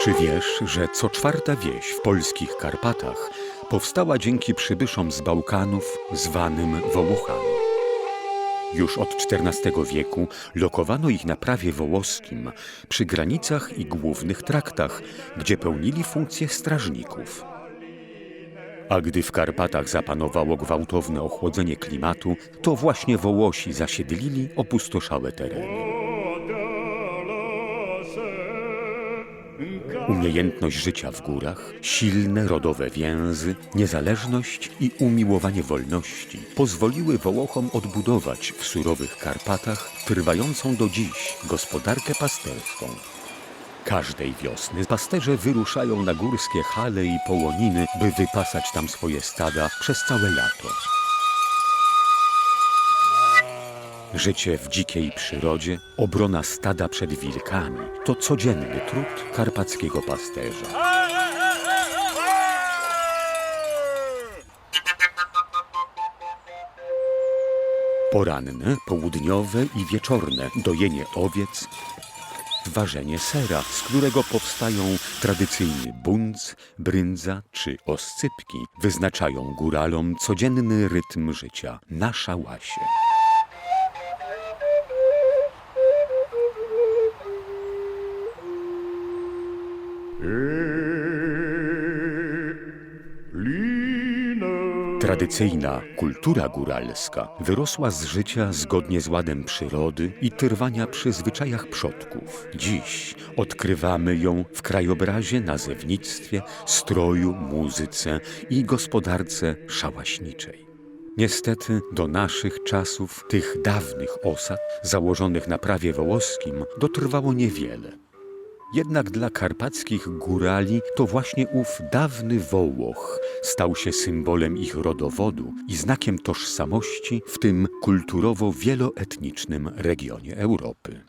Czy wiesz, że co czwarta wieś w polskich Karpatach powstała dzięki przybyszom z Bałkanów zwanym Wołochami? Już od XIV wieku lokowano ich na prawie wołoskim przy granicach i głównych traktach, gdzie pełnili funkcję strażników. A gdy w Karpatach zapanowało gwałtowne ochłodzenie klimatu, to właśnie Wołosi zasiedlili opustoszałe tereny. Umiejętność życia w górach, silne rodowe więzy, niezależność i umiłowanie wolności pozwoliły Wołochom odbudować w surowych Karpatach trwającą do dziś gospodarkę pasterską. Każdej wiosny pasterze wyruszają na górskie hale i połoniny, by wypasać tam swoje stada przez całe lato. Życie w dzikiej przyrodzie, obrona stada przed wilkami to codzienny trud karpackiego pasterza. Poranne, południowe i wieczorne dojenie owiec, ważenie sera, z którego powstają tradycyjny bunc, brędza czy oscypki, wyznaczają góralom codzienny rytm życia na szałasie. Tradycyjna kultura góralska wyrosła z życia zgodnie z ładem przyrody i trwania przy zwyczajach przodków. Dziś odkrywamy ją w krajobrazie, nazewnictwie, stroju, muzyce i gospodarce szałaśniczej. Niestety do naszych czasów tych dawnych osad, założonych na prawie wołoskim, dotrwało niewiele. Jednak dla karpackich górali to właśnie ów dawny Wołoch stał się symbolem ich rodowodu i znakiem tożsamości w tym kulturowo wieloetnicznym regionie Europy.